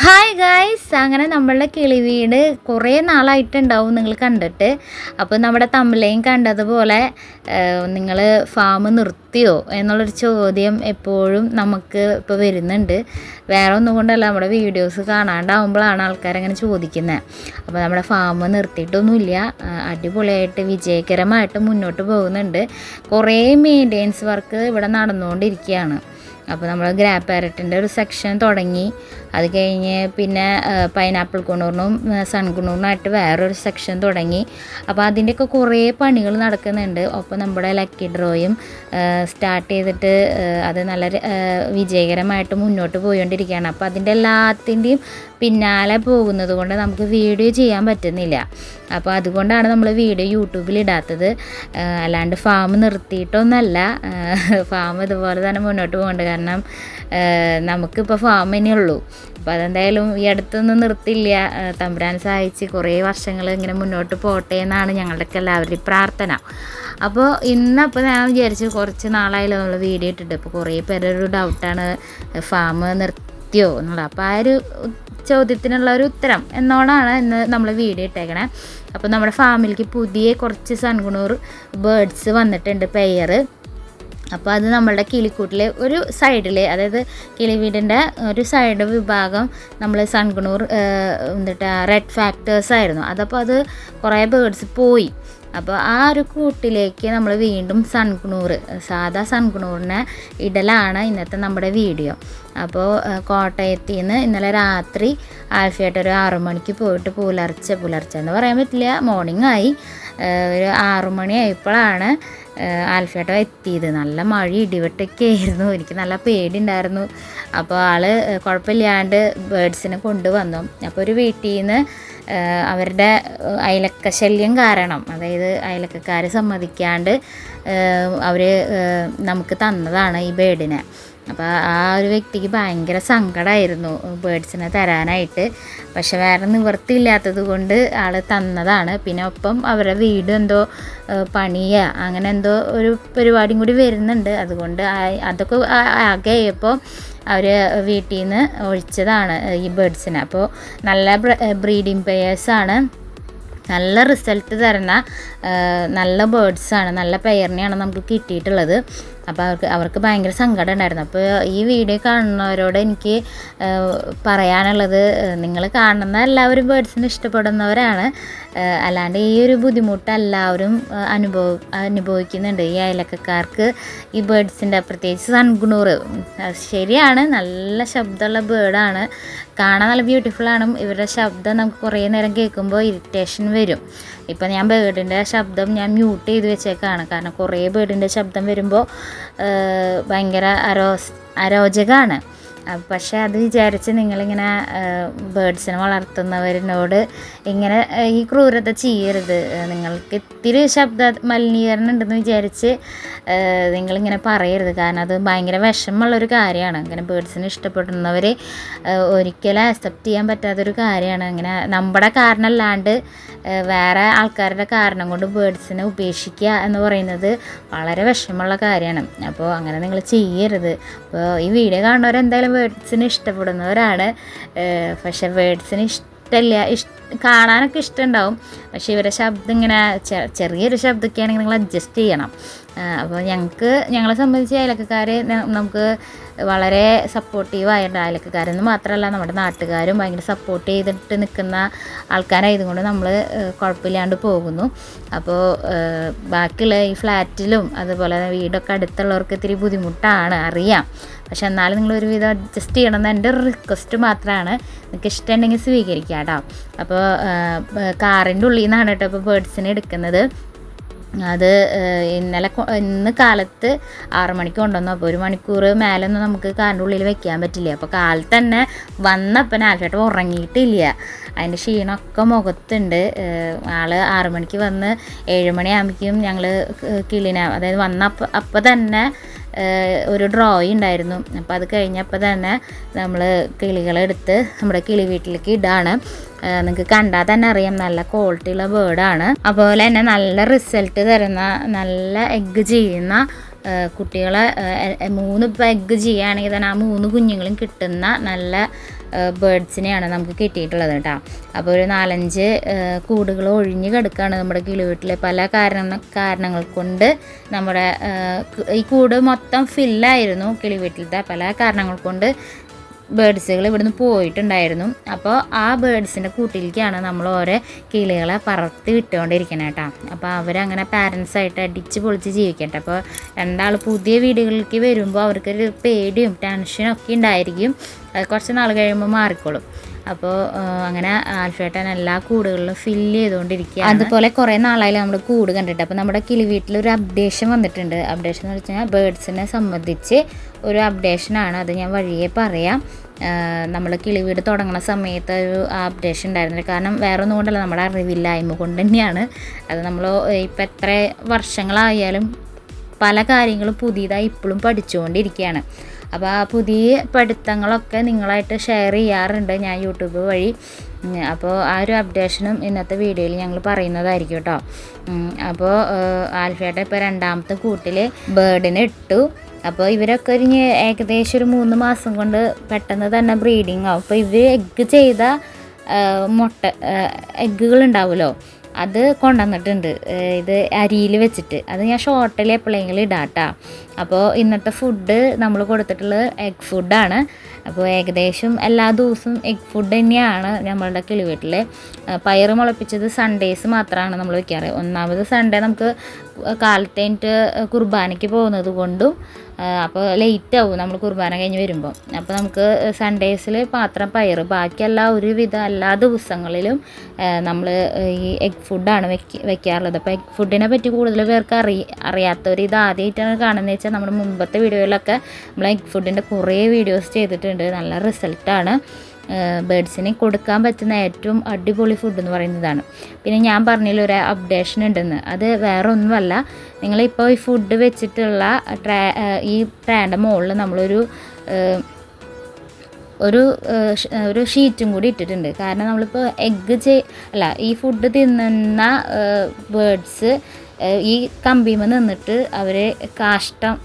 Hi guys അങ്ങനെ നമ്മളുടെ കിളി വീട് കുറേ നാളായിട്ടുണ്ടാവും നിങ്ങൾ കണ്ടിട്ട്. അപ്പോൾ നമ്മുടെ തമ്മിലേയും കണ്ടതുപോലെ നിങ്ങൾ ഫാം നിർത്തിയോ എന്നുള്ളൊരു ചോദ്യം എപ്പോഴും നമുക്ക് ഇപ്പോൾ വരുന്നുണ്ട്. വേറെ ഒന്നും കൊണ്ടല്ല നമ്മുടെ വീഡിയോസ് കാണാണ്ടാവുമ്പോഴാണ് ആൾക്കാരങ്ങനെ ചോദിക്കുന്നത്. അപ്പോൾ നമ്മുടെ ഫാം നിർത്തിയിട്ടൊന്നുമില്ല. അടിപൊളിയായിട്ട് വിജയകരമായിട്ട് മുന്നോട്ട് പോകുന്നുണ്ട്. കുറേ മെയിന്റെനൻസ് വർക്ക് ഇവിടെ നടന്നുകൊണ്ടിരിക്കുകയാണ്. അപ്പോൾ നമ്മൾ ഗ്രാപ്പ് പാരറ്റിന്റെ ഒരു സെക്ഷൻ തുടങ്ങി. അത് കഴിഞ്ഞ് പിന്നെ പൈനാപ്പിൾ കുണൂറിനും സൺ കുണൂറിനായിട്ട് വേറൊരു സെക്ഷൻ തുടങ്ങി. അപ്പോൾ അതിന്റെയൊക്കെ കുറേ പണികൾ നടക്കുന്നുണ്ട്. ഒപ്പം നമ്മുടെ ലക്കി ഡ്രോയും സ്റ്റാർട്ട് ചെയ്തിട്ട് അത് നല്ല വിജയകരമായിട്ട് മുന്നോട്ട് പോയിക്കൊണ്ടിരിക്കുകയാണ് അപ്പോൾ അതിന്റെ എല്ലാത്തിന്റെയും പിന്നാലെ പോകുന്നത് കൊണ്ട് നമുക്ക് വീഡിയോ ചെയ്യാൻ പറ്റുന്നില്ല. അപ്പോൾ അതുകൊണ്ടാണ് നമ്മൾ വീഡിയോ യൂട്യൂബിൽ ഇടാത്തത്. അല്ലാണ്ട് ഫാം നിർത്തിയിട്ടൊന്നല്ല. ഫാം ഇതുപോലെ തന്നെ മുന്നോട്ട് പോകേണ്ടത് കാരണം നമുക്കിപ്പോൾ ഫാം തന്നെയുള്ളൂ അപ്പോൾ അതെന്തായാലും ഈ അടുത്തൊന്നും നിർത്തില്ല. തമ്പുരാൻ സഹായിച്ച് കുറേ വർഷങ്ങൾ ഇങ്ങനെ മുന്നോട്ട് പോട്ടെ എന്നാണ് ഞങ്ങളുടെയൊക്കെ എല്ലാവരുടെയും പ്രാർത്ഥന. അപ്പോൾ ഇന്നപ്പോൾ ഞാൻ വിചാരിച്ചു കുറച്ച് നാളായാലും നമ്മൾ വീഡിയോ ഇട്ടിട്ട്. ഇപ്പോൾ കുറേ പേരൊരു ഡൗട്ടാണ് ഫാം നിർത്തിയോ എന്നുള്ളത് അപ്പോൾ ആ ഒരു ചോദ്യത്തിനുള്ള ഒരു ഉത്തരം എന്നോടാണ് ഇന്ന് നമ്മൾ വീഡിയോ ഇട്ടേക്കണേ. അപ്പോൾ നമ്മുടെ ഫാമിലേക്ക് പുതിയ കുറച്ച് സൺകുണൂർ ബേഡ്സ് വന്നിട്ടുണ്ട് പെയർ അപ്പോൾ അത് നമ്മളുടെ കിളിക്കൂട്ടിലെ ഒരു സൈഡിൽ അതായത് കിളിവീടിന്റെ ഒരു സൈഡ് വിഭാഗം നമ്മൾ സൺഗണൂർ എന്നിട്ട് റെഡ് ഫാക്ടേഴ്സ് ആയിരുന്നു. അതപ്പോൾ അത് കുറേ ബേഡ്സ് പോയി. അപ്പോൾ ആ ഒരു കൂട്ടിലേക്ക് നമ്മൾ വീണ്ടും സൺകുണൂർ സാധാ സൺകുണൂറിനെ ഇടലാണ് ഇന്നത്തെ നമ്മുടെ വീഡിയോ. അപ്പോൾ കോട്ടയത്തിൽ നിന്ന് ഇന്നലെ രാത്രി ആൽഫിയായിട്ട് ഒരു ആറു മണിക്ക് പോയിട്ട് പുലർച്ചെ പുലർച്ചെ എന്ന് പറയാൻ പറ്റില്ല മോർണിംഗ് ആയി. ഒരു ആറു മണിയായപ്പോഴാണ് ആയപ്പോഴാണ് ആൽഫേട്ട എത്തിയത്. നല്ല മഴ ഇടിവെട്ടൊക്കെ ആയിരുന്നു. എനിക്ക് നല്ല പേടി ഉണ്ടായിരുന്നു അപ്പോൾ ആൾ കുഴപ്പമില്ലാണ്ട് ബേഡ്സിനെ കൊണ്ടുവന്നു. അപ്പോൾ ഒരു വീട്ടിൽ നിന്ന് അവരുടെ അയലക്ക ശല്യം കാരണം അതായത് അയലക്കക്കാർ സമ്മതിക്കാണ്ട് അവർ നമുക്ക് തന്നതാണ് ഈ ബേഡിനെ. അപ്പോൾ ആ ഒരു വ്യക്തിക്ക് ഭയങ്കര സങ്കടമായിരുന്നു ബേഡ്സിനെ തരാനായിട്ട്. പക്ഷെ വേറെ നിവൃത്തിയില്ലാത്തത് കൊണ്ട് ആൾ തന്നതാണ്. പിന്നെ ഒപ്പം അവരുടെ വീട് എന്തോ പണിയ അങ്ങനെ എന്തോ ഒരു പരിപാടിയും കൂടി വരുന്നുണ്ട്. അതുകൊണ്ട് അതൊക്കെ ആകെയപ്പോൾ അവർ വീട്ടിൽ നിന്ന് ഒഴിച്ചതാണ് ഈ ബേഡ്സിനെ അപ്പോൾ നല്ല ബ്രീഡിങ് പെയേഴ്സാണ് നല്ല റിസൾട്ട് തരുന്ന നല്ല ബേഡ്സാണ് നല്ല പെയറിനെയാണ് നമുക്ക് കിട്ടിയിട്ടുള്ളത്. അപ്പോൾ അവർക്ക് അവർക്ക് ഭയങ്കര സങ്കടം ഉണ്ടായിരുന്നു. അപ്പോൾ ഈ വീഡിയോ കാണുന്നവരോട് എനിക്ക് പറയാനുള്ളത് നിങ്ങൾ കാണുന്ന എല്ലാവരും ബേഡ്സിന് ഇഷ്ടപ്പെടുന്നവരാണ്. അല്ലാണ്ട് ഈ ഒരു ബുദ്ധിമുട്ട് എല്ലാവരും അനുഭവ അനുഭവിക്കുന്നുണ്ട്. ഈ അയലക്കക്കാർക്ക് ഈ ബേഡ്സിന്റെ പ്രത്യേകിച്ച് സൺഗുണൂർ ശരിയാണ്. നല്ല ശബ്ദമുള്ള ബേർഡാണ് കാണാൻ നല്ല ബ്യൂട്ടിഫുൾ ആണ്. ഇവരുടെ ശബ്ദം നമുക്ക് കുറേ നേരം കേൾക്കുമ്പോൾ ഇറിറ്റേഷൻ വരും. ഇപ്പം ഞാൻ ബേർഡിന്റെ ശബ്ദം ഞാൻ മ്യൂട്ട് ചെയ്ത് വെച്ചേക്കാണ്. കാരണം കുറേ ബേർഡിന്റെ ശബ്ദം വരുമ്പോൾ ഭയങ്കര അരോ അരോചകമാണ് പക്ഷേ അത് വിചാരിച്ച് നിങ്ങളിങ്ങനെ ബേഡ്സിനെ വളർത്തുന്നവരിനോട് ഇങ്ങനെ ഈ ക്രൂരത ചെയ്യരുത്. നിങ്ങൾക്ക് ഇത്തിരി ശബ്ദ മലിനീകരണം ഉണ്ടെന്ന് വിചാരിച്ച് നിങ്ങളിങ്ങനെ പറയരുത്. കാരണം അത് ഭയങ്കര വിഷമമുള്ളൊരു കാര്യമാണ്. അങ്ങനെ ബേഡ്സിനെ ഇഷ്ടപ്പെടുന്നവർ ഒരിക്കലും അക്സെപ്റ്റ് ചെയ്യാൻ പറ്റാത്തൊരു കാര്യമാണ്. അങ്ങനെ നമ്മുടെ കാരണമല്ലാണ്ട് വേറെ ആൾക്കാരുടെ കാരണം കൊണ്ട് ബേഡ്സിനെ ഉപേക്ഷിക്കുക എന്ന് പറയുന്നത് വളരെ വിഷമമുള്ള കാര്യമാണ്. അപ്പോൾ അങ്ങനെ നിങ്ങൾ ചെയ്യരുത്. അപ്പോൾ ഈ വീഡിയോ കാണുന്നവരെന്തായാലും ബേഡ്സിനെ ഇഷ്ടപ്പെടുന്നവരാണ് പക്ഷേ വേർഡ്സിന് ഇഷ്ടമില്ല ഇഷ്ട കാണാനൊക്കെ ഇഷ്ടമുണ്ടാവും പക്ഷേ ഇവരുടെ ശബ്ദം ഇങ്ങനെ ചെറിയൊരു ശബ്ദമൊക്കെ ആണെങ്കിൽ നിങ്ങൾ അഡ്ജസ്റ്റ് ചെയ്യണം. അപ്പോൾ ഞങ്ങൾക്ക് ഞങ്ങളെ സംബന്ധിച്ച് അയലക്കാർ നമുക്ക് വളരെ സപ്പോർട്ടീവായിട്ട് അയലക്കാരെന്ന് മാത്രമല്ല നമ്മുടെ നാട്ടുകാരും ഭയങ്കര സപ്പോർട്ട് ചെയ്തിട്ട് നിൽക്കുന്ന ആൾക്കാരായതുകൊണ്ട് നമ്മൾ കുഴപ്പമില്ലാണ്ട് പോകുന്നു. അപ്പോൾ ബാക്കിയുള്ള ഈ ഫ്ലാറ്റിലും അതുപോലെ വീടൊക്കെ അടുത്തുള്ളവർക്ക് ഇത്തിരി ബുദ്ധിമുട്ടാണ് അറിയാം. പക്ഷെ എന്നാലും നിങ്ങൾ ഒരുവിധം അഡ്ജസ്റ്റ് ചെയ്യണം എന്ന് എന്റെ ഒരു റിക്വസ്റ്റ് മാത്രമാണ് നിങ്ങൾക്ക് ഇഷ്ടമുണ്ടെങ്കിൽ സ്വീകരിക്കാം കേട്ടോ. അപ്പോൾ കാറിന്റെ ഉള്ളിൽ നിന്നാണ് കേട്ടോ ഇപ്പോൾ ബേഡ്സിനെ എടുക്കുന്നത്. അത് ഇന്നലെ ഇന്ന് കാലത്ത് ആറു മണിക്ക് കൊണ്ടുവന്നു. അപ്പോൾ ഒരു മണിക്കൂർ മേലൊന്നും നമുക്ക് കാറിന്റെ ഉള്ളിൽ വെക്കാൻ പറ്റില്ല. അപ്പോൾ കാലത്ത് തന്നെ വന്നപ്പം ആൽഫേട്ട ഉറങ്ങിയിട്ടില്ല. അതിന്റെ ക്ഷീണമൊക്കെ മുഖത്തുണ്ട്. ആൾ ആറ് മണിക്ക് വന്ന് ഏഴ് മണിയാകുമ്പോഴേക്കും ഞങ്ങൾ കിളിനാ അതായത് വന്നപ്പോൾ അപ്പം തന്നെ ഒരു ഡ്രോയി ഉണ്ടായിരുന്നു. അപ്പോൾ അത് കഴിഞ്ഞപ്പോൾ തന്നെ നമ്മൾ കിളികളെടുത്ത് നമ്മുടെ കിളി വീട്ടിലേക്ക് ഇടാണ്. നിങ്ങൾക്ക് കണ്ടാൽ തന്നെ അറിയാം നല്ല ക്വാളിറ്റിയുള്ള ബേർഡാണ് അതുപോലെ തന്നെ നല്ല റിസൾട്ട് തരുന്ന നല്ല എഗ്ഗ് ചെയ്യുന്ന കുട്ടികളെ മൂന്ന് എഗ്ഗ് ചെയ്യുകയാണെങ്കിൽ തന്നെ ആ മൂന്ന് കുഞ്ഞുങ്ങളും കിട്ടുന്ന നല്ല ബേഡ്സിനെയാണ് നമുക്ക് കിട്ടിയിട്ടുള്ളത് കേട്ടോ. അപ്പോൾ ഒരു നാലഞ്ച് കൂടുകൾ ഒഴിഞ്ഞ് കിടക്കുകയാണ് നമ്മുടെ കിളിവീട്ടിൽ പല കാരണ കാരണങ്ങൾ കൊണ്ട് നമ്മുടെ ഈ കൂട് മൊത്തം ഫില്ലായിരുന്നു കിളിവീട്ടിലത്തെ പല കാരണങ്ങൾ കൊണ്ട്. ബേഡ്സുകൾ ഇവിടുന്ന് പോയിട്ടുണ്ടായിരുന്നു. അപ്പോൾ ആ ബേഡ്സിന്റെ കൂട്ടിലേക്കാണ് നമ്മൾ ഓരോ കിളികളെ പറത്തി വിട്ടുകൊണ്ടിരിക്കുന്നത് കേട്ടോ. അപ്പോൾ അവരങ്ങനെ പാരൻസായിട്ട് അടിച്ച് പൊളിച്ച് ജീവിക്കട്ടെ. അപ്പോൾ രണ്ടാൾ പുതിയ വീടുകളിലേക്ക് വരുമ്പോൾ അവർക്കൊരു പേടിയും ടെൻഷനും ഒക്കെ ഉണ്ടായിരിക്കും. അത് കുറച്ച് നാൾ കഴിയുമ്പോൾ മാറിക്കോളും. അപ്പോൾ അങ്ങനെ ആൽഫേട്ടൻ എല്ലാ കൂടുകളിലും ഫില്ല് ചെയ്തുകൊണ്ടിരിക്കുക അതുപോലെ കുറേ നാളായാലും നമ്മൾ കൂട് കണ്ടിട്ട്. അപ്പോൾ നമ്മുടെ കിളി വീട്ടിൽ ഒരു അപ്ഡേഷൻ വന്നിട്ടുണ്ട്. അപ്ഡേഷൻ എന്ന് വെച്ച് കഴിഞ്ഞാൽ ബേഡ്സിനെ സംബന്ധിച്ച് ഒരു അപ്ഡേഷനാണ് അത് ഞാൻ വഴിയെ പറയാം. നമ്മൾ കിളിവീട് തുടങ്ങുന്ന സമയത്ത് ഒരു അപ്ഡേഷൻ ഉണ്ടായിരുന്നില്ല. കാരണം വേറെ ഒന്നും കൊണ്ടല്ല നമ്മുടെ അറിവില്ലായ്മ കൊണ്ട് തന്നെയാണ്. അത് നമ്മൾ ഇപ്പം എത്ര വർഷങ്ങളായാലും പല കാര്യങ്ങളും പുതിയതായി ഇപ്പോഴും പഠിച്ചുകൊണ്ടിരിക്കുകയാണ് അപ്പോൾ ആ പുതിയ പഠിത്തങ്ങളൊക്കെ നിങ്ങളായിട്ട് ഷെയർ ചെയ്യാറുണ്ട് ഞാൻ യൂട്യൂബ് വഴി. അപ്പോൾ ആ ഒരു അപ്ഡേഷനും ഇന്നത്തെ വീഡിയോയിൽ ഞങ്ങൾ പറയുന്നതായിരിക്കും കേട്ടോ അപ്പോൾ ആൽഫയുടെ ഇപ്പോൾ രണ്ടാമത്തെ കൂട്ടിൽ ബേർഡിനെ ഇട്ടു. അപ്പോൾ ഇവരൊക്കെ ഒരു ഏകദേശം ഒരു മൂന്ന് മാസം കൊണ്ട് പെട്ടെന്ന് തന്നെ ബ്രീഡിങ് ആവും. അപ്പോൾ ഇവർ എഗ്ഗ് ചെയ്ത മുട്ട എഗ്ഗുകൾ ഉണ്ടാവുമല്ലോ അത് കൊണ്ടുവന്നിട്ടുണ്ട്. ഇത് അരിയിൽ വെച്ചിട്ട്. അത് ഞാൻ ഷോർട്ടിൽ എപ്പോഴെങ്കിലും ഇടാട്ടാ അപ്പോൾ ഇന്നത്തെ ഫുഡ് നമ്മൾ കൊടുത്തിട്ടുള്ളത് എഗ് ഫുഡാണ് അപ്പോൾ ഏകദേശം എല്ലാ ദിവസവും എഗ് ഫുഡ് തന്നെയാണ് നമ്മളുടെ കിളിവീട്ടിൽ. പയർ മുളപ്പിച്ചത് സൺഡേസ് മാത്രമാണ് നമ്മൾ വയ്ക്കാറ് ഒന്നാമത് സൺഡേ നമുക്ക് കാലത്തേന്റെ കുർബാനയ്ക്ക് പോകുന്നത് കൊണ്ടും അപ്പോൾ ലേറ്റ് ആവും. നമ്മൾ കുർബാന കഴിഞ്ഞ് വരുമ്പോൾ അപ്പോൾ നമുക്ക് സൺഡേസിൽ മാത്രം പയർ ബാക്കിയെല്ലാ ഒരുവിധ എല്ലാ ദിവസങ്ങളിലും നമ്മൾ ഈ എഗ് ഫുഡാണ് വെക്ക വെക്കാറുള്ളത്. അപ്പോൾ എഗ് ഫുഡിനെ പറ്റി കൂടുതൽ പേർക്ക് അറി അറിയാത്തവർ ഇത് ആദ്യമായിട്ടാണ് കാണുന്നത് വെച്ചാൽ നമ്മുടെ മുമ്പത്തെ വീഡിയോയിലൊക്കെ നമ്മൾ എഗ് ഫുഡിന്റെ കുറേ വീഡിയോസ് ചെയ്തിട്ടുണ്ട്. നല്ല റിസൾട്ടാണ് ബേഡ്സിന് കൊടുക്കാൻ പറ്റുന്ന ഏറ്റവും അടിപൊളി ഫുഡ് എന്ന് പറയുന്നതാണ്. പിന്നെ ഞാൻ പറഞ്ഞതിൽ ഒരു അപ്ഡേഷൻ ഉണ്ടെന്ന്. അത് വേറെ ഒന്നുമല്ല നിങ്ങളിപ്പോൾ ഈ ഫുഡ് വെച്ചിട്ടുള്ള ട്രാ ഈ ട്രാന്റെ മുകളിൽ നമ്മളൊരു ഒരു ഒരു ഷീറ്റും കൂടി ഇട്ടിട്ടുണ്ട്. കാരണം നമ്മളിപ്പോൾ എഗ്ഗ് ചെയ് അല്ല ഈ ഫുഡ് തിന്നുന്ന ബേഡ്സ് ഈ കമ്പിമ നിന്നിട്ട് അവർ കാഷ്ടം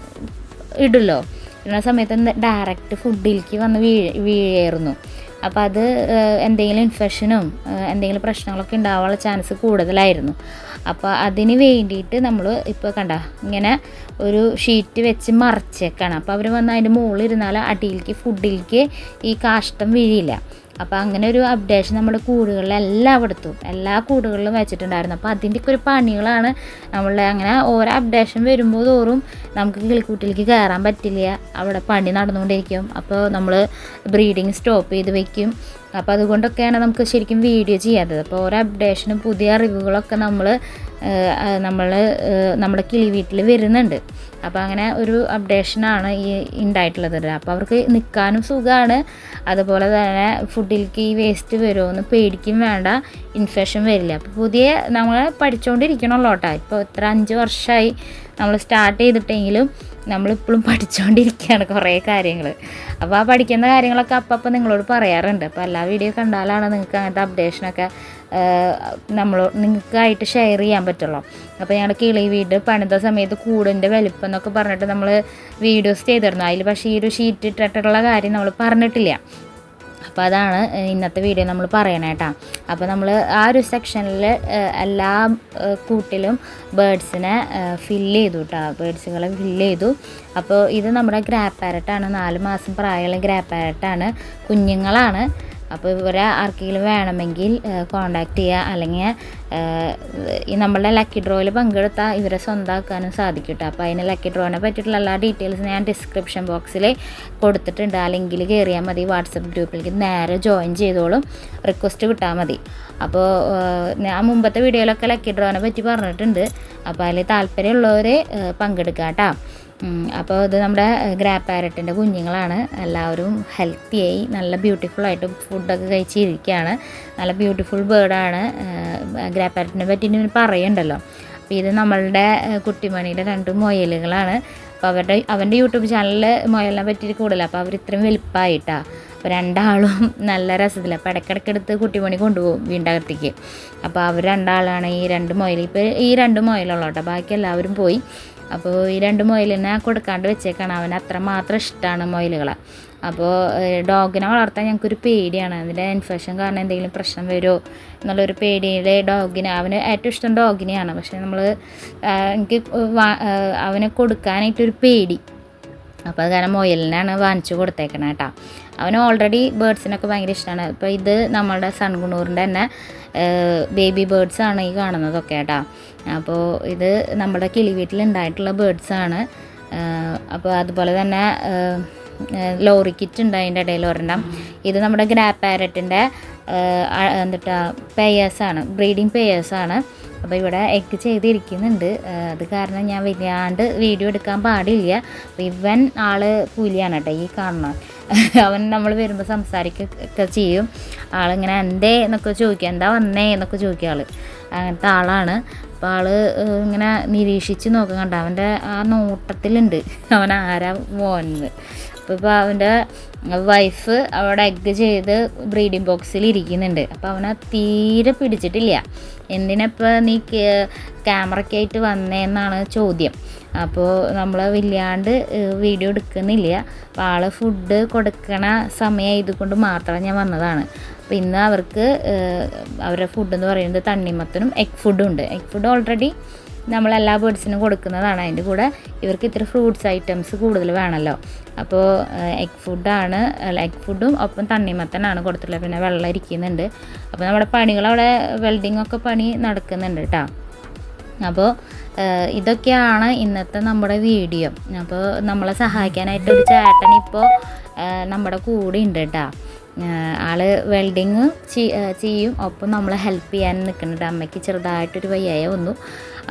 ഇടുമല്ലോ ഇടുന്ന സമയത്ത് ഡയറക്റ്റ് ഫുഡിലേക്ക് വന്ന് വീഴ വീഴായിരുന്നു അപ്പോൾ അത് എന്തെങ്കിലും ഇൻഫെക്ഷനും എന്തെങ്കിലും പ്രശ്നങ്ങളൊക്കെ ഉണ്ടാവാനുള്ള ചാൻസ് കൂടുതലായിരുന്നു. അപ്പോൾ അതിന് വേണ്ടിയിട്ട് നമ്മൾ ഇപ്പോൾ കണ്ട ഇങ്ങനെ ഒരു ഷീറ്റ് വെച്ച് മറച്ചേക്കാണ്. അപ്പോൾ അവർ വന്ന് അതിന്റെ മുകളിൽ ഇരുന്നാൽ അടിയിലേക്ക് ഫുഡിലേക്ക് ഈ കാഷ്ടം വീഴില്ല അപ്പോൾ അങ്ങനെ ഒരു അപ്ഡേഷൻ നമ്മുടെ കൂടുകളിൽ എല്ലായിടത്തും എല്ലാ കൂടുകളിലും വെച്ചിട്ടുണ്ടായിരുന്നു. അപ്പോൾ അതിന്റെയൊക്കെ ഒരു പണികളാണ് നമ്മളുടെ അങ്ങനെ ഓരോ അപ്ഡേഷൻ വരുമ്പോൾ തോറും നമുക്ക് കിളിക്കൂട്ടിലേക്ക് കയറാൻ പറ്റില്ല. അവിടെ പണി നടന്നുകൊണ്ടിരിക്കും. അപ്പോൾ നമ്മൾ ബ്രീഡിങ് സ്റ്റോപ്പ് ചെയ്ത് വെക്കും. അപ്പോൾ അതുകൊണ്ടൊക്കെയാണ് നമുക്ക് ശരിക്കും വീഡിയോ ചെയ്യാത്തത്. അപ്പോൾ ഓരോ അപ്ഡേഷനും പുതിയ അറിവുകളൊക്കെ നമ്മൾ നമ്മൾ നമ്മുടെ കിളി വീട്ടിൽ വരുന്നുണ്ട്. അപ്പോൾ അങ്ങനെ ഒരു അപ്ഡേഷനാണ് ഈ ഉണ്ടായിട്ടുള്ളത് അപ്പോൾ അവർക്ക് നിൽക്കാനും സുഖമാണ് അതുപോലെ തന്നെ ഫുഡിലേക്ക് ഈ വേസ്റ്റ് വരുമോ പേടിക്കും വേണ്ട. ഇൻഫെക്ഷൻ വരില്ല. അപ്പോൾ പുതിയ നമ്മൾ പഠിച്ചുകൊണ്ടിരിക്കണമല്ലോ കേട്ടോ ഇപ്പോൾ ഇത്ര അഞ്ച് വർഷമായി നമ്മൾ സ്റ്റാർട്ട് ചെയ്തിട്ടെങ്കിലും നമ്മളിപ്പോഴും പഠിച്ചുകൊണ്ടിരിക്കുകയാണ് കുറേ കാര്യങ്ങൾ അപ്പോൾ ആ പഠിക്കുന്ന കാര്യങ്ങളൊക്കെ അപ്പം നിങ്ങളോട് പറയാറുണ്ട്. അപ്പോൾ എല്ലാ വീഡിയോ കണ്ടാലാണ് നിങ്ങൾക്ക് അങ്ങനത്തെ അപ്ഡേഷനൊക്കെ നമ്മൾ നിങ്ങൾക്കായിട്ട് ഷെയർ ചെയ്യാൻ പറ്റുള്ളൂ. അപ്പോൾ ഞങ്ങൾ കിളി വീട് പണിത സമയത്ത് കൂടിന്റെ വലിപ്പം എന്നൊക്കെ പറഞ്ഞിട്ട് നമ്മൾ വീഡിയോസ് ചെയ്തിരുന്നു. അതിൽ പക്ഷേ ഈ ഒരു ഷീറ്റ് ഇട്ടിട്ടുള്ള കാര്യം നമ്മൾ പറഞ്ഞിട്ടില്ല. അപ്പോൾ അതാണ് ഇന്നത്തെ വീഡിയോ നമ്മൾ പറയണേ അപ്പോൾ നമ്മൾ ആ ഒരു സെക്ഷനിൽ എല്ലാ കൂട്ടിലും ബേഡ്സിനെ ഫില്ല് ചെയ്തു കേട്ടോ ബേഡ്സുകളെ ഫില്ല് ചെയ്തു. അപ്പോൾ ഇത് നമ്മുടെ ഗ്രാപ്പ് പാരറ്റാണ് നാല് മാസം പ്രായമുള്ള ഗ്രാപ്പ് പാരറ്റാണ് കുഞ്ഞുങ്ങളാണ്. അപ്പോൾ ഇവരെ ആർക്കെങ്കിലും വേണമെങ്കിൽ കോണ്ടാക്ട് ചെയ്യുക അല്ലെങ്കിൽ ഈ നമ്മളുടെ ലക്കി ഡ്രോയിൽ പങ്കെടുത്താൽ ഇവരെ സ്വന്തമാക്കാനും സാധിക്കും കേട്ടോ അപ്പോൾ അതിന് ലക്കി ഡ്രോനെ പറ്റിയിട്ടുള്ള എല്ലാ ഡീറ്റെയിൽസും ഞാൻ ഡിസ്ക്രിപ്ഷൻ ബോക്സിൽ കൊടുത്തിട്ടുണ്ട്. ആ ലിങ്കിൽ കയറിയാൽ മതി. വാട്സപ്പ് ഗ്രൂപ്പിലേക്ക് നേരെ ജോയിൻ ചെയ്തോളും. റിക്വസ്റ്റ് കിട്ടാൽ മതി. അപ്പോൾ ഞാൻ മുമ്പത്തെ വീഡിയോയിലൊക്കെ ലക്കി ഡ്രോനെ പറ്റി പറഞ്ഞിട്ടുണ്ട്. അപ്പോൾ അതിൽ താല്പര്യമുള്ളവർ പങ്കെടുക്കാം കേട്ടോ അപ്പോൾ ഇത് നമ്മുടെ ഗ്രാപ്പ് പാരറ്റിന്റെ കുഞ്ഞുങ്ങളാണ്. എല്ലാവരും ഹെൽത്തിയായി നല്ല ബ്യൂട്ടിഫുൾ ആയിട്ട് ഫുഡൊക്കെ കഴിച്ചിരിക്കുകയാണ്. നല്ല ബ്യൂട്ടിഫുൾ ബേർഡാണ് ഗ്രാപ്പ് പാരറ്റിനെ പറ്റി ഇനി പറയണ്ടല്ലോ. അപ്പോൾ ഇത് നമ്മളുടെ കുട്ടിമണിയുടെ രണ്ട് മുയലുകളാണ്. അപ്പോൾ അവരുടെ അവന്റെ യൂട്യൂബ് ചാനലിൽ മുയലിനെ പറ്റി കൂടുതലാണ് അപ്പോൾ അവർ ഇത്രയും വലുപ്പമായിട്ടാണ് അപ്പോൾ രണ്ടാളും നല്ല രസത്തില്ല അപ്പോൾ ഇടയ്ക്കിടയ്ക്ക് എടുത്ത് കുട്ടിമണി കൊണ്ടുപോകും വീണ്ടകത്തേക്ക്. അപ്പോൾ അവർ രണ്ടാളാണ് ഈ രണ്ട് മുയൽ ഇപ്പോൾ ഈ രണ്ട് മുയലുള്ളൂ കേട്ടോ ബാക്കി എല്ലാവരും പോയി അപ്പോൾ ഈ രണ്ട് മുയലിനെ കൊടുക്കാണ്ട് വെച്ചേക്കാണ്. അവന് അത്രമാത്രം ഇഷ്ടമാണ് മുയലുകളെ. അപ്പോൾ ഡോഗിനെ വളർത്താൻ ഞങ്ങൾക്കൊരു പേടിയാണ്. അതിന്റെ ഇൻഫെക്ഷൻ കാരണം എന്തെങ്കിലും പ്രശ്നം വരുമോ എന്നുള്ളൊരു പേടിയുടെ ഡോഗിനെ അവന് ഏറ്റവും ഇഷ്ടം ഡോഗിനെയാണ്. പക്ഷേ നമ്മൾ എനിക്ക് അവനെ കൊടുക്കാനായിട്ടൊരു പേടി. അപ്പോൾ അത് കാരണം മുയലിനാണ് വാങ്ങിച്ചു കൊടുത്തേക്കണേ കേട്ടോ. അവന് ഓൾറെഡി ബേഡ്സിനൊക്കെ ഭയങ്കര ഇഷ്ടമാണ് അപ്പോൾ ഇത് നമ്മളുടെ സൺകുണൂറിന്റെ തന്നെ ബേബി ബേഡ്സ് ആണ് ഈ കാണുന്നതൊക്കെ കേട്ടോ. അപ്പോൾ ഇത് നമ്മുടെ കിളി വീട്ടിലുണ്ടായിട്ടുള്ള ആണ്. അപ്പോൾ അതുപോലെ തന്നെ ലോറി കിറ്റ് ഉണ്ട് അതിന്റെ ഇടയിൽ ഒരെണ്ണം. ഇത് നമ്മുടെ ഗ്രാ പാരറ്റിന്റെ എന്നിട്ടാ പേയേഴ്സാണ് ബ്രീഡിങ് പേയേഴ്സാണ് അപ്പോൾ ഇവിടെ എഗ്ഗ് ചെയ്തിരിക്കുന്നുണ്ട്. അത് കാരണം ഞാൻ വല്ലാണ്ട് വീഡിയോ എടുക്കാൻ പാടില്ല. അപ്പോൾ ഇവൻ ആൾ കൂലിയാണ് കേട്ടോ ഈ കാണണം അവൻ നമ്മൾ വരുമ്പോൾ സംസാരിക്കുകയൊക്കെ ചെയ്യും. ആളിങ്ങനെ എന്തേ എന്നൊക്കെ ചോദിക്കുക എന്താ വന്നേ എന്നൊക്കെ ചോദിക്കുക ആൾ അങ്ങനത്തെ ആളാണ്. അപ്പോൾ ആൾ ഇങ്ങനെ നിരീക്ഷിച്ച് നോക്കുക കണ്ട അവന്റെ ആ നോട്ടത്തിലുണ്ട്. അവൻ ആരാ പോകുന്നത് അപ്പോൾ അവന്റെ വൈഫ് അവിടെ എഗ് ചെയ്ത് ബ്രീഡിംഗ് ബോക്സിൽ ഇരിക്കുന്നുണ്ട്. അപ്പോൾ അവനെ തീരെ പിടിച്ചിട്ടില്ല. എന്തിനപ്പോൾ നീ ക്യാമറയ്ക്കായിട്ട് വന്നേന്നാണ് ചോദ്യം. അപ്പോൾ നമ്മൾ വല്ലാണ്ട് വീഡിയോ എടുക്കുന്നില്ല. അപ്പോൾ ആൾ ഫുഡ് കൊടുക്കണ സമയം കൊണ്ട് മാത്രം ഞാൻ വന്നതാണ്. അപ്പോൾ ഇന്ന് അവർക്ക് അവരുടെ ഫുഡ് എന്ന് പറയുന്നത് തണ്ണിമത്തനും എഗ് ഫുഡും ഉണ്ട്. എഗ് ഫുഡ് ഓൾറെഡി നമ്മൾ എല്ലാ കൊടുക്കുന്നതാണ്. അതിന്റെ കൂടെ ഇവർക്ക് ഇത്ര ഫ്രൂട്ട്സ് ഐറ്റംസ് കൂടുതൽ വേണമല്ലോ. അപ്പോൾ എഗ് ഫുഡാണ് എഗ് ഫുഡും ഒപ്പം തണ്ണിമത്തനാണ് കൊടുത്തിട്ടുള്ളത്. പിന്നെ വെള്ളം ഇരിക്കുന്നുണ്ട് അപ്പോൾ നമ്മുടെ പണികൾ അവിടെ വെൽഡിംഗ് ഒക്കെ പണി നടക്കുന്നുണ്ട് കേട്ടോ. അപ്പോൾ ഇതൊക്കെയാണ് ഇന്നത്തെ നമ്മുടെ വീഡിയോ. അപ്പോൾ നമ്മളെ സഹായിക്കാനായിട്ട് ഒരു ചേട്ടൻ ഇപ്പോൾ നമ്മുടെ കൂടെ ഉണ്ട് കേട്ടോ. ആൾ വെൽഡിങ് ചെയ്യും. ഒപ്പം നമ്മളെ ഹെൽപ്പ് ചെയ്യാൻ നിൽക്കുന്നുണ്ട്. അമ്മയ്ക്ക് ചെറുതായിട്ടൊരു വയ്യായ വന്നു.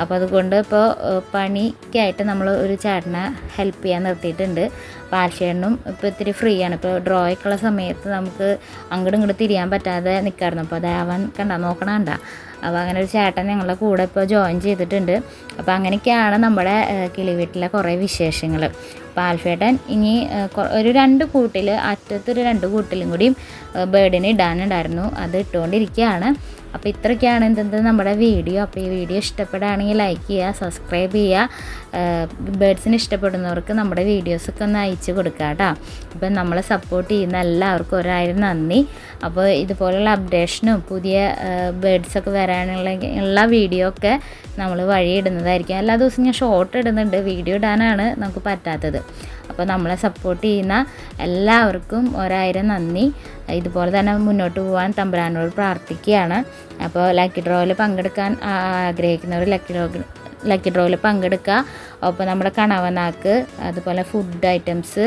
അപ്പോൾ അതുകൊണ്ട് ഇപ്പോൾ പണിക്കായിട്ട് നമ്മൾ ഒരു ചേട്ടനെ ഹെൽപ്പ് ചെയ്യാൻ നിർത്തിയിട്ടുണ്ട്. പാൽഷേണ്ണും ഇപ്പോൾ ഇത്തിരി ഫ്രീ ആണ്. ഇപ്പോൾ ഡ്രോ ഒക്കെയുള്ള സമയത്ത് നമുക്ക് അങ്ങോട്ടും ഇങ്ങോട്ട് തിരിയാൻ പറ്റാതെ നിൽക്കായിരുന്നു. അപ്പോൾ അവൻ കണ്ട നോക്കണണ്ട അപ്പോൾ അങ്ങനെ ഒരു ചേട്ടൻ ഞങ്ങളുടെ കൂടെ ഇപ്പോൾ ജോയിൻ ചെയ്തിട്ടുണ്ട്. അപ്പോൾ അങ്ങനെയൊക്കെയാണ് നമ്മുടെ കിളിവീട്ടിലെ കിളി വീട്ടിലെ കുറേ വിശേഷങ്ങൾ. പാൽഫേട്ടൻ ഇനി ഒരു രണ്ട് കൂട്ടിൽ അറ്റത്തൊരു രണ്ട് കൂട്ടിലും കൂടിയും ബേർഡിനെ ഇടാനുണ്ടായിരുന്നു. അത് ഇട്ടുകൊണ്ടിരിക്കുകയാണ്. അപ്പോൾ ഇത്രയൊക്കെയാണ് എന്തെന്ത് നമ്മുടെ വീഡിയോ. അപ്പോൾ ഈ വീഡിയോ ഇഷ്ടപ്പെടുകയാണെങ്കിൽ ലൈക്ക് ചെയ്യുക സബ്സ്ക്രൈബ് ചെയ്യുക. ബേഡ്സിന് ഇഷ്ടപ്പെടുന്നവർക്ക് നമ്മുടെ വീഡിയോസൊക്കെ ഒന്ന് അയച്ചു കൊടുക്കുക കേട്ടോ. അപ്പം നമ്മളെ സപ്പോർട്ട് ചെയ്യുന്ന എല്ലാവർക്കും ഒരായിരം നന്ദി. അപ്പോൾ ഇതുപോലുള്ള അപ്ഡേഷനും പുതിയ ബേഡ്സൊക്കെ വരാനുള്ള ഉള്ള വീഡിയോ ഒക്കെ നമ്മൾ വഴിയിടുന്നതായിരിക്കും. എല്ലാ ദിവസവും ഞാൻ ഷോർട്ട് ഇടുന്നുണ്ട് വീഡിയോ ഇടാനാണ് നമുക്ക് പറ്റാത്തത്. അപ്പോൾ നമ്മളെ സപ്പോർട്ട് ചെയ്യുന്ന എല്ലാവർക്കും ഒരായിരം നന്ദി. ഇതുപോലെ തന്നെ മുന്നോട്ട് പോകാൻ തമ്പുരാനോട് പ്രാർത്ഥിക്കുകയാണ്. അപ്പോൾ ലക്കി ഡ്രോയിൽ പങ്കെടുക്കാൻ ആഗ്രഹിക്കുന്നവർ ലക്കി ഡ്രോ ലക്കി ഡ്രോയിൽ പങ്കെടുക്കുക. ഒപ്പം നമ്മുടെ കണവനാക്ക് അതുപോലെ ഫുഡ് ഐറ്റംസ്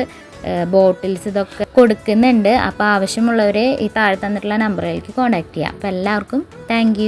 ബോട്ടിൽസ് ഇതൊക്കെ കൊടുക്കുന്നുണ്ട്. അപ്പോൾ ആവശ്യമുള്ളവരെ ഈ താഴെ തന്നിട്ടുള്ള നമ്പറിലേക്ക് കോൺടാക്റ്റ് ചെയ്യാം. അപ്പോൾ എല്ലാവർക്കും താങ്ക്